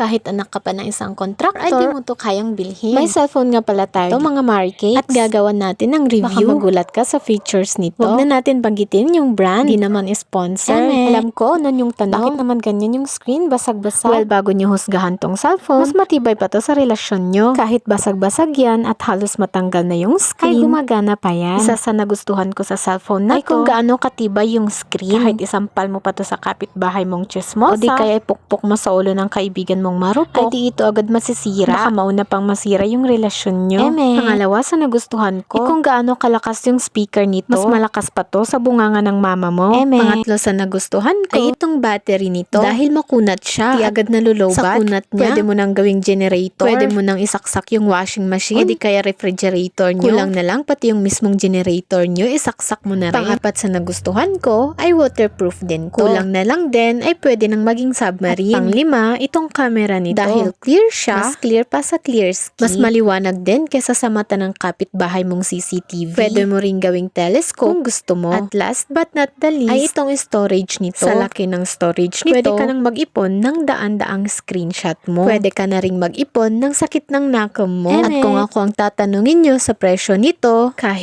kahit anak ka pa ng isang contractor, ay di mo to kayang bilhin. May cellphone nga pala tayo, ito mga markets. At gagawan natin ng review. Baka magulat ka sa features nito. Huwag na natin banggitin yung brand. Di naman sponsor. Eme. Alam ko, nun yung tanong. Bakit naman ganyan yung screen? Basag-basag. Well, bago nyo husgahan tong cellphone, mas matibay pa to sa relasyon nyo. Kahit basag-basag yan at halos matanggal na yung screen, ay gumagana pa yan. Isa sa nagustuhan ko sa cellphone na ay kung gaano katibay yung screen. Kahit isampal mo pa to sa kapitbahay mong chismosa, o di kaya ipukpok mo sa ulo ng kaibigan mong marupok, ay di ito agad masisira. Baka mauna pang masira yung relasyon nyo. Eme. Pangalawa sa nagustuhan ko, eh kung gaano kalakas yung speaker nito, mas malakas pa to sa bunganga ng mama mo. Eme. Pangatlo sa nagustuhan ko, ay itong battery nito. Dahil makunat siya, di agad nalulobat. Sa kunat niya, pwede mo nang gawing generator. Pwede mo nang isaksak yung washing machine, o di kaya refrigerator nyo. Kulang na lang, pati yung mismong generator nyo, isaksak mo na rin. Pangapat sa nagustuhan ko, ay waterproof din ko. Kulang na lang din, ay pwede nang maging submarine. At panglima, itong camera nito. Dahil clear siya, mas clear pa sa clear ski. Mas maliwanag din kesa sa mata ng kapitbahay mong CCTV. Pwede mo ring gawing telescope kung gusto mo. At last but not the least, ay itong storage nito. Sa laki ng storage nito, pwede ka nang mag-ipon ng daan-daang screenshot mo. Pwede ka na ring mag-ipon ng sakit ng nakam mo. At Eme. kung ako ang tatanungin nyo sa presyo nito, kahit